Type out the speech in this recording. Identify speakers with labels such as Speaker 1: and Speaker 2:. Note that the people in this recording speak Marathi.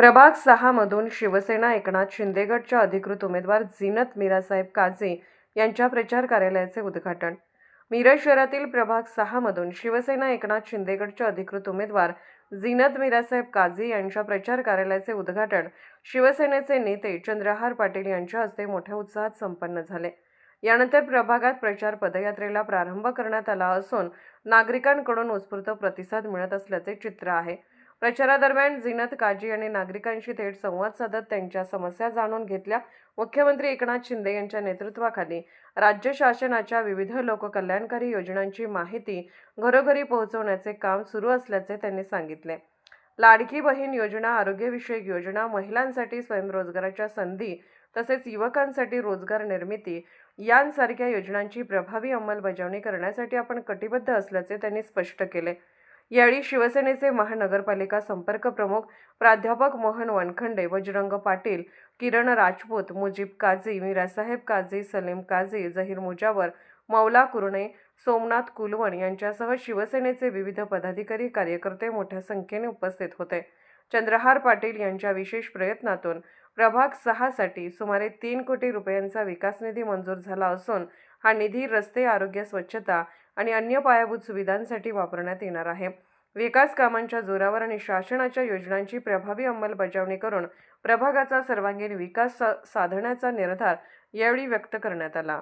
Speaker 1: प्रभाग सहामधून शिवसेना एकनाथ शिंदेगडच्या अधिकृत उमेदवार झिनत मीरासाहेब काझी यांच्या प्रचार कार्यालयाचे उद्घाटन. मिरज शहरातील प्रभाग सहामधून शिवसेना एकनाथ शिंदेगडच्या अधिकृत उमेदवार झिनत मीरासाहेब काझी यांच्या प्रचार कार्यालयाचे उद्घाटन शिवसेनेचे नेते चंद्रहार पाटील यांच्या हस्ते मोठ्या उत्साहात संपन्न झाले. यानंतर प्रभागात प्रचार पदयात्रेला प्रारंभ करण्यात आला असून नागरिकांकडून उत्स्फूर्त प्रतिसाद मिळत असल्याचे चित्र आहे. प्रचारादरम्यान झिनत काजी यांनी नागरिकांशी थेट संवाद साधत त्यांच्या समस्या जाणून घेतल्या. मुख्यमंत्री एकनाथ शिंदे यांच्या नेतृत्वाखाली राज्य शासनाच्या विविध लोककल्याणकारी योजनांची माहिती घरोघरी पोहोचवण्याचे काम सुरू असल्याचे त्यांनी सांगितले. लाडकी बहीण योजना आरोग्यविषयक योजना महिलांसाठी स्वयंरोजगाराच्या संधी तसेच युवकांसाठी रोजगार निर्मिती यांसारख्या योजनांची प्रभावी अंमलबजावणी करण्यासाठी आपण कटिबद्ध असल्याचे त्यांनी स्पष्ट केले. यावेळी शिवसेनेचे महानगरपालिका संपर्क प्रमुख प्राध्यापक मोहन वनखंडे बजरंग पाटील किरण राजपूत मुजीब काझी मीरासाहेब काझी सलीम काझी जहीर मुजावर मौला कुरणे सोमनाथ कुलवण यांच्यासह शिवसेनेचे विविध पदाधिकारी कार्यकर्ते मोठ्या संख्येने उपस्थित होते. चंद्रहार पाटील यांच्या विशेष प्रयत्नातून प्रभाग सहासाठी सुमारे तीन कोटी रुपयांचा विकास निधी मंजूर झाला असून हा निधी रस्ते आरोग्य स्वच्छता आणि अन्य पायाभूत सुविधांसाठी वापरण्यात येणार आहे. विकास कामांच्या जोरावर आणि शासनाच्या योजनांची प्रभावी अंमलबजावणी करून प्रभागाचा सर्वांगीण विकास सा- साधण्याचा निर्धार यावेळी व्यक्त करण्यात आला.